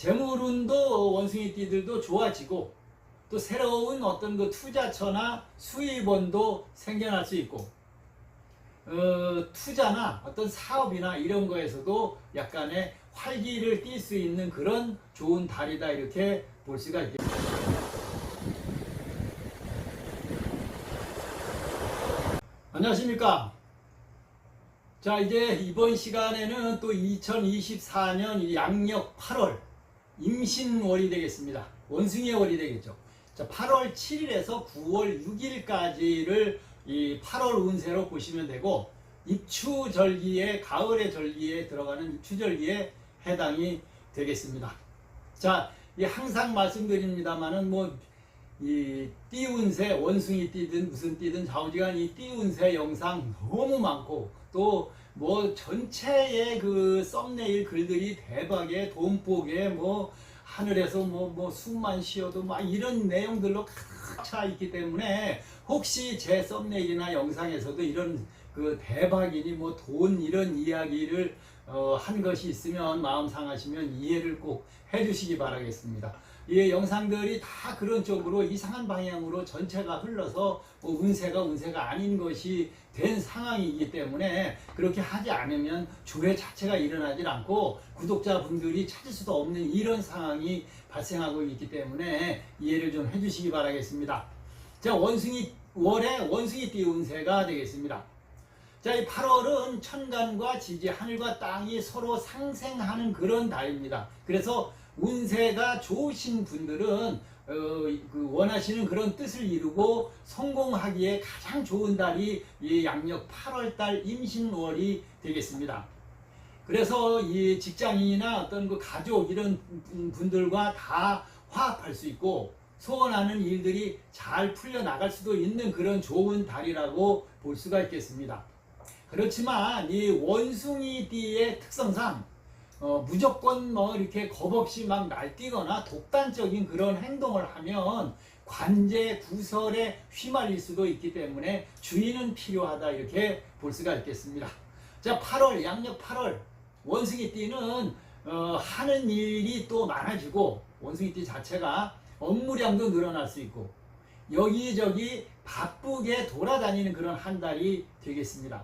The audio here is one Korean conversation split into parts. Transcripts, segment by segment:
재물운도 원숭이 띠들도 좋아지고 또 새로운 어떤 그 투자처나 수입원도 생겨날 수 있고 어, 투자나 어떤 사업이나 이런 거에서도 약간의 활기를 띨수 있는 그런 좋은 달이다 이렇게 볼 수가 있겠습니다. 안녕하십니까. 자, 이제 이번 시간에는 또 2024년 양력 8월 임신월이 되겠습니다. 원숭이의 월이 되겠죠. 자, 8월 7일에서 9월 6일까지를 이 8월 운세로 보시면 되고 입추절기에 가을의 절기에 들어가는 입추절기에 해당이 되겠습니다. 자, 이 항상 말씀드립니다만은 뭐이 띠운세 원숭이 띠든 무슨 띠든 좌우지간 이 띠운세 영상 너무 많고 또 뭐 전체의 그 썸네일 글들이 대박의 돈복에 뭐 하늘에서 뭐 뭐 숨만 쉬어도 막 이런 내용들로 가득 차 있기 때문에 혹시 제 썸네일이나 영상에서도 이런 그 대박이니 뭐 돈 이런 이야기를 어, 한 것이 있으면 마음 상하시면 이해를 꼭 해주시기 바라겠습니다. 이 영상들이 다 그런 쪽으로 이상한 방향으로 전체가 흘러서 뭐 운세가 운세가 아닌 것이 된 상황이기 때문에 그렇게 하지 않으면 조회 자체가 일어나질 않고 구독자분들이 찾을 수도 없는 이런 상황이 발생하고 있기 때문에 이해를 좀 해주시기 바라겠습니다. 자 원숭이 월의 원숭이 띠 운세가 되겠습니다. 자, 이 8월은 천간과 지지, 하늘과 땅이 서로 상생하는 그런 달입니다. 그래서 운세가 좋으신 분들은 어, 그 원하시는 그런 뜻을 이루고 성공하기에 가장 좋은 달이 이 양력 8월 달 임신월이 되겠습니다. 그래서 이 직장인이나 어떤 그 가족 이런 분들과 다 화합할 수 있고 소원하는 일들이 잘 풀려 나갈 수도 있는 그런 좋은 달이라고 볼 수가 있겠습니다. 그렇지만 이 원숭이띠의 특성상 어, 무조건 뭐 이렇게 겁 없이 막 날뛰거나 독단적인 그런 행동을 하면 관제 구설에 휘말릴 수도 있기 때문에 주의는 필요하다 이렇게 볼 수가 있겠습니다. 자, 8월 양력 8월 원숭이띠는 어, 하는 일이 또 많아지고 원숭이띠 자체가 업무량도 늘어날 수 있고 여기저기 바쁘게 돌아다니는 그런 한 달이 되겠습니다.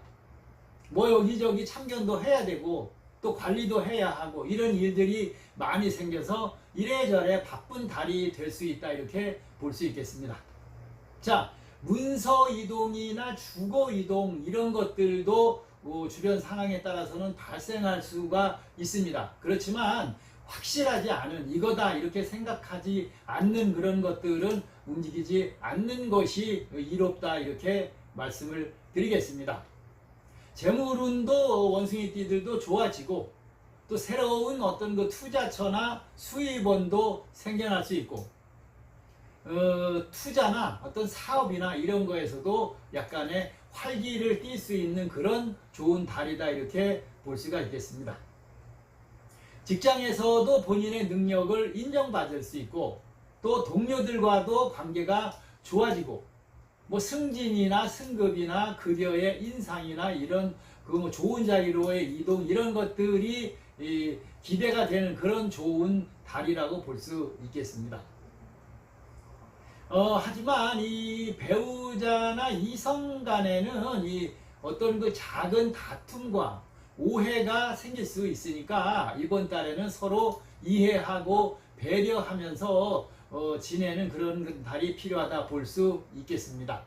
뭐 여기저기 참견도 해야 되고 또 관리도 해야 하고 이런 일들이 많이 생겨서 이래저래 바쁜 달이 될 수 있다 이렇게 볼 수 있겠습니다. 자 문서 이동이나 주거 이동 이런 것들도 어, 주변 상황에 따라서는 발생할 수가 있습니다. 그렇지만 확실하지 않은 이거다 이렇게 생각하지 않는 그런 것들은 움직이지 않는 것이 이롭다 이렇게 말씀을 드리겠습니다. 재물운도 원숭이 띠들도 좋아지고 또 새로운 어떤 그 투자처나 수입원도 생겨날 수 있고 어, 투자나 어떤 사업이나 이런 거에서도 약간의 활기를 띨수 있는 그런 좋은 달이다 이렇게 볼 수가 있겠습니다. 직장에서도 본인의 능력을 인정받을 수 있고 또 동료들과도 관계가 좋아지고 뭐 승진이나 승급이나 급여의 인상이나 이런 그 뭐 좋은 자리로의 이동 이런 것들이 이 기대가 되는 그런 좋은 달이라고 볼 수 있겠습니다. 어, 하지만 이 배우자나 이성 간에는 이 어떤 그 작은 다툼과 오해가 생길 수 있으니까 이번 달에는 서로 이해하고 배려하면서 어, 지내는 그런 달이 필요하다 볼 수 있겠습니다.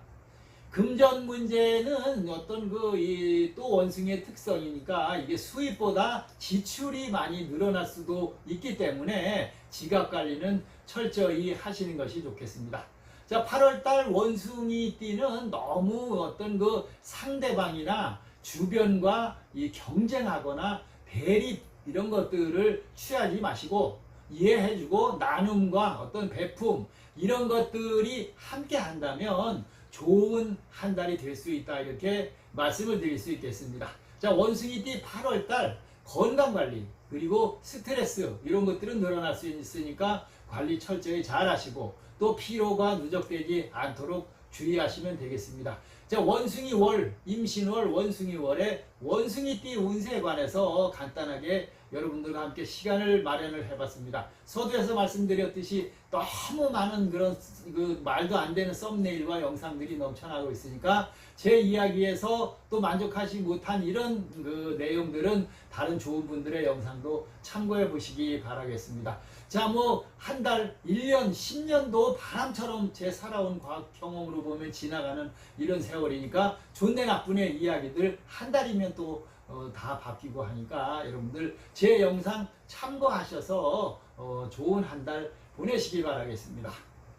금전 문제는 어떤 그또 원숭이의 특성이니까 이게 수입보다 지출이 많이 늘어날 수도 있기 때문에 지갑 관리는 철저히 하시는 것이 좋겠습니다. 자, 8월달 원숭이 띠는 너무 어떤 그 상대방이나 주변과 이 경쟁하거나 대립 이런 것들을 취하지 마시고 이해해주고 나눔과 어떤 배품 이런 것들이 함께 한다면 좋은 한 달이 될 수 있다 이렇게 말씀을 드릴 수 있겠습니다. 자 원숭이띠 8월달 건강관리 그리고 스트레스 이런 것들은 늘어날 수 있으니까 관리 철저히 잘 하시고 또 피로가 누적되지 않도록 주의하시면 되겠습니다. 자 원숭이월 임신월 원숭이월에 원숭이띠 운세에 관해서 간단하게 여러분들과 함께 시간을 마련을 해봤습니다. 서두에서 말씀드렸듯이 너무 많은 그런 그 말도 안 되는 썸네일과 영상들이 넘쳐나고 있으니까 제 이야기에서 또 만족하지 못한 이런 그 내용들은 다른 좋은 분들의 영상도 참고해 보시기 바라겠습니다. 자, 뭐, 한 달, 1년, 10년도 바람처럼 제 살아온 과학 경험으로 보면 지나가는 이런 세월이니까 좋네 나쁘네 이야기들 한 달이면 또 어, 다 바뀌고 하니까 여러분들 제 영상 참고하셔서 어, 좋은 한 달 보내시기 바라겠습니다.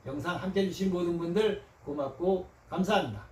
영상 함께 해주신 모든 분들 고맙고 감사합니다.